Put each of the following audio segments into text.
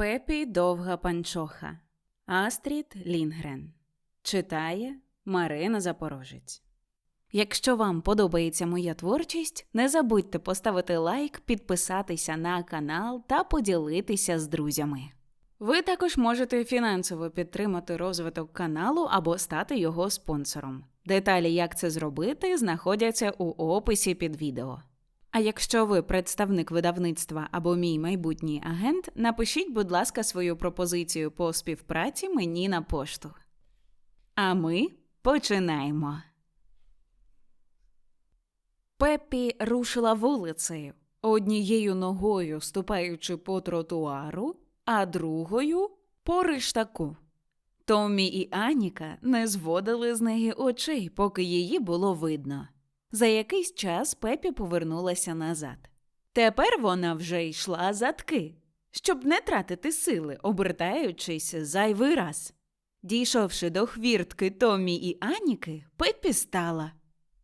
Пепі довга панчоха. Астрід Лінгрен. Читає Марина Запорожець. Якщо вам подобається моя творчість, не забудьте поставити лайк, підписатися на канал та поділитися з друзями. Ви також можете фінансово підтримати розвиток каналу або стати його спонсором. Деталі, як це зробити, знаходяться у описі під відео. А якщо ви представник видавництва або мій майбутній агент, напишіть, будь ласка, свою пропозицію по співпраці мені на пошту. А ми починаємо. Пеппі рушила вулицею, однією ногою ступаючи по тротуару, а другою по риштаку. Томмі і Аніка не зводили з неї очей, поки її було видно. За якийсь час Пепі повернулася назад. Тепер вона вже йшла задки, щоб не тратити сили, обертаючись зайвий раз. Дійшовши до хвіртки Томі і Аніки, Пепі стала.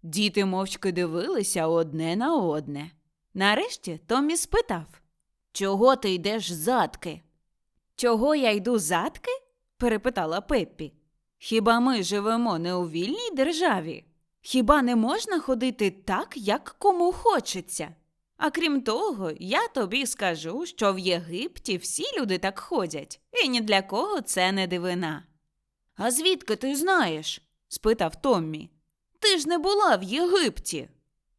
Діти мовчки дивилися одне на одне. Нарешті Томі спитав Чого ти йдеш задки? Чого я йду задки? перепитала Пеппі. Хіба ми живемо не у вільній державі? Хіба не можна ходити так, як кому хочеться? А крім того, я тобі скажу, що в Єгипті всі люди так ходять, і ні для кого це не дивина. А звідки ти знаєш? спитав Томмі. Ти ж не була в Єгипті.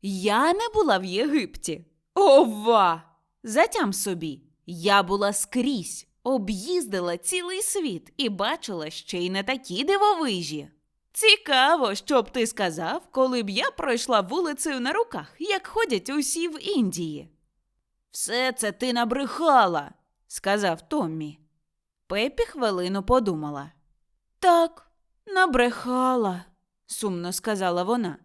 Я не була в Єгипті. Ова! Затям собі. Я була скрізь, об'їздила цілий світ і бачила ще й не такі дивовижі. Цікаво, що б ти сказав, коли б я пройшла вулицею на руках, як ходять усі в Індії. Все це ти набрехала, сказав Томмі. Пепі хвилину подумала. Так, набрехала, сумно сказала вона.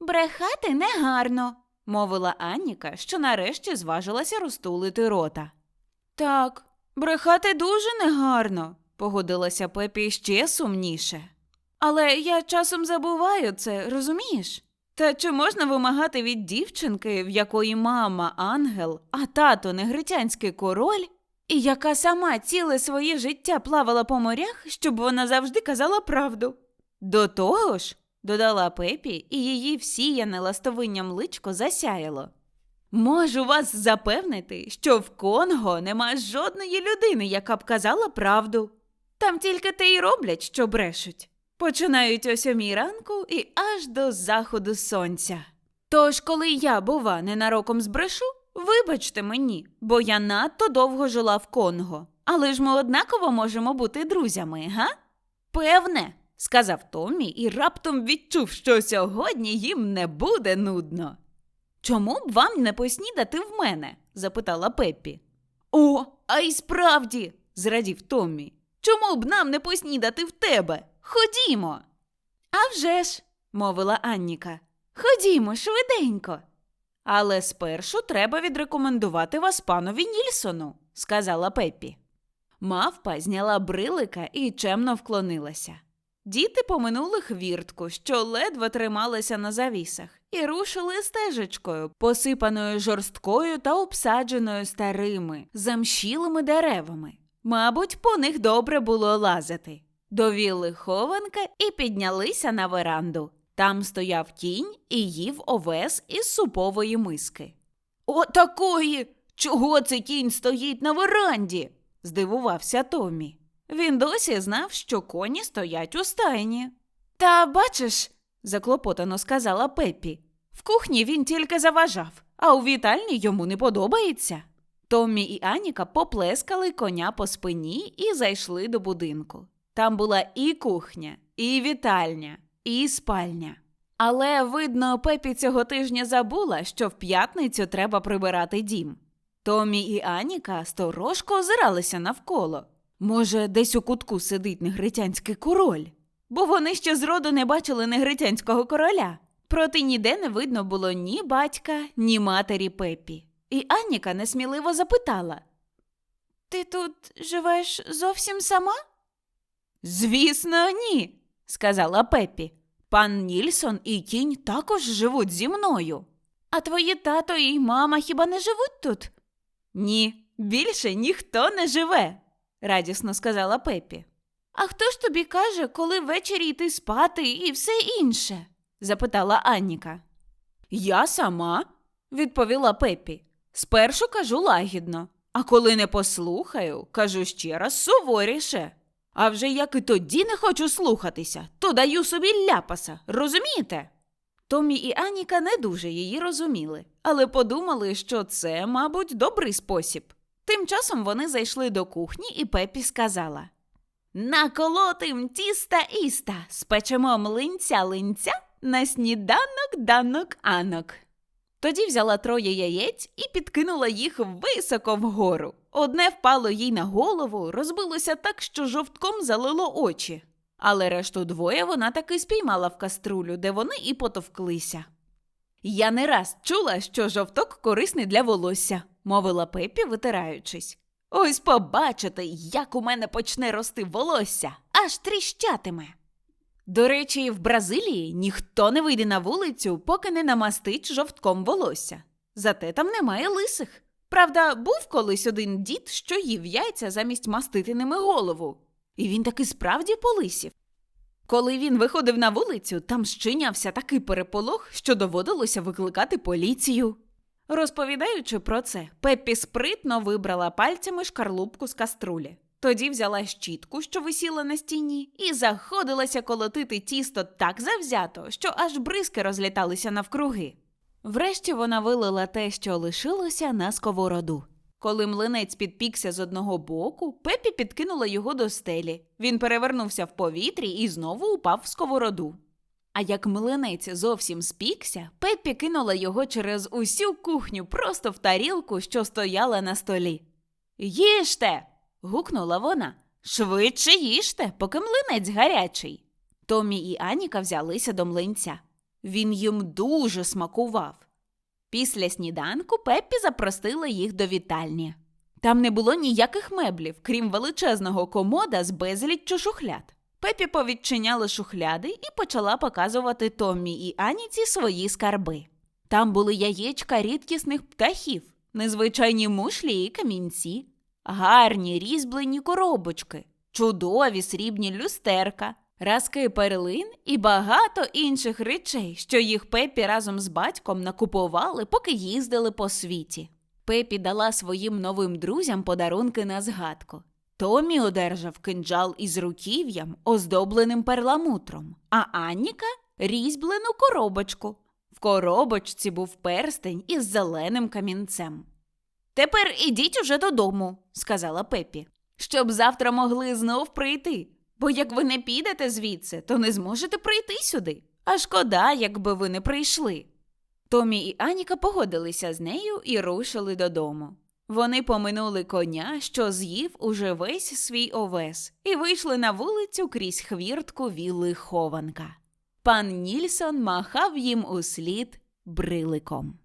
Брехати негарно, мовила Анніка, що нарешті зважилася розтулити рота. Так, брехати дуже негарно, погодилася Пепі ще сумніше. Але я часом забуваю це, розумієш? Та чи можна вимагати від дівчинки, в якої мама ангел, а тато негритянський король, і яка сама ціле своє життя плавала по морях, щоб вона завжди казала правду? До того ж, додала Пепі, і її всіяне ластовинням личко засяяло. Можу вас запевнити, що в Конго нема жодної людини, яка б казала правду. Там тільки те й роблять, що брешуть. Починають о сьомій ранку і аж до заходу сонця. Тож, коли я, бува, ненароком збрешу, вибачте мені, бо я надто довго жила в Конго. Але ж ми однаково можемо бути друзями, га? Певне, сказав Томі і раптом відчув, що сьогодні їм не буде нудно. Чому б вам не поснідати в мене? запитала Пеппі. О, а й справді, зрадів Томмі. Чому б нам не поснідати в тебе? Ходімо. «А вже ж», – мовила Анніка. Ходімо швиденько. Але спершу треба відрекомендувати вас панові Нільсону, сказала Пеппі. Мавпа зняла брилика і чемно вклонилася. Діти поминули хвіртку, що ледве трималася на завісах, і рушили стежечкою, посипаною жорсткою та обсадженою старими, замшілими деревами. Мабуть, по них добре було лазити. Довіли хованка і піднялися на веранду. Там стояв кінь і їв овес із супової миски. О, такої! Чого цей кінь стоїть на веранді? здивувався Томі. Він досі знав, що коні стоять у стайні. Та бачиш, заклопотано сказала Пеппі, в кухні він тільки заважав, а у вітальні йому не подобається. Томмі і Аніка поплескали коня по спині і зайшли до будинку. Там була і кухня, і вітальня, і спальня. Але, видно, Пепі цього тижня забула, що в п'ятницю треба прибирати дім. Томі і Аніка сторожко озиралися навколо. Може, десь у кутку сидить негритянський король, бо вони ще зроду не бачили негритянського короля. Проте ніде не видно було ні батька, ні матері Пепі. І Анніка несміливо запитала: Ти тут живеш зовсім сама? Звісно, ні, сказала Пепі. Пан Нільсон і кінь також живуть зі мною. А твої тато і мама хіба не живуть тут? Ні, більше ніхто не живе, радісно сказала Пепі. А хто ж тобі каже, коли ввечері йти спати і все інше? запитала Анніка. Я сама, відповіла Пепі. Спершу кажу лагідно, а коли не послухаю, кажу ще раз суворіше. А вже як і тоді не хочу слухатися, то даю собі ляпаса, розумієте? Томі і Аніка не дуже її розуміли, але подумали, що це, мабуть, добрий спосіб. Тим часом вони зайшли до кухні, і Пепі сказала: Наколотим тіста іста, спечемо млинця линця на сніданок данок анок. Тоді взяла троє яєць і підкинула їх високо вгору. Одне впало їй на голову, розбилося так, що жовтком залило очі. Але решту двоє вона таки спіймала в каструлю, де вони і потовклися. Я не раз чула, що жовток корисний для волосся, мовила Пепі, витираючись. Ось побачите, як у мене почне рости волосся, аж тріщатиме. До речі, в Бразилії ніхто не вийде на вулицю, поки не намастить жовтком волосся. Зате там немає лисих. Правда, був колись один дід, що їв яйця замість мастити ними голову. І він таки справді полисів. Коли він виходив на вулицю, там щинявся такий переполох, що доводилося викликати поліцію. Розповідаючи про це, Пеппі спритно вибрала пальцями шкарлупку з каструлі. Тоді взяла щітку, що висіла на стіні, і заходилася колотити тісто так завзято, що аж бризки розліталися навкруги. Врешті вона вилила те, що лишилося, на сковороду. Коли млинець підпікся з одного боку, Пепі підкинула його до стелі. Він перевернувся в повітрі і знову упав в сковороду. А як млинець зовсім спікся, Пеппі кинула його через усю кухню просто в тарілку, що стояла на столі. Їжте. гукнула вона. Швидше їжте, поки млинець гарячий. Томі і Аніка взялися до млинця. Він їм дуже смакував. Після сніданку Пеппі запросила їх до вітальні. Там не було ніяких меблів, крім величезного комода з безліччю шухляд. Пепі повідчиняла шухляди і почала показувати Томмі і Аніці свої скарби. Там були яєчка рідкісних птахів, незвичайні мушлі і камінці, гарні різьблені коробочки, чудові срібні люстерка, разки перлин і багато інших речей, що їх Пепі разом з батьком накупували, поки їздили по світі. Пепі дала своїм новим друзям подарунки на згадку. Томі одержав кинджал із руків'ям, оздобленим перламутром, а Анніка різьблену коробочку. В коробочці був перстень із зеленим камінцем. Тепер ідіть уже додому, сказала Пепі, щоб завтра могли знов прийти. Бо як ви не підете звідси, то не зможете прийти сюди. А шкода, якби ви не прийшли. Томі і Аніка погодилися з нею і рушили додому. Вони поминули коня, що з'їв уже весь свій овес, і вийшли на вулицю крізь хвіртку вілли хованка. Пан Нільсон махав їм услід бриликом.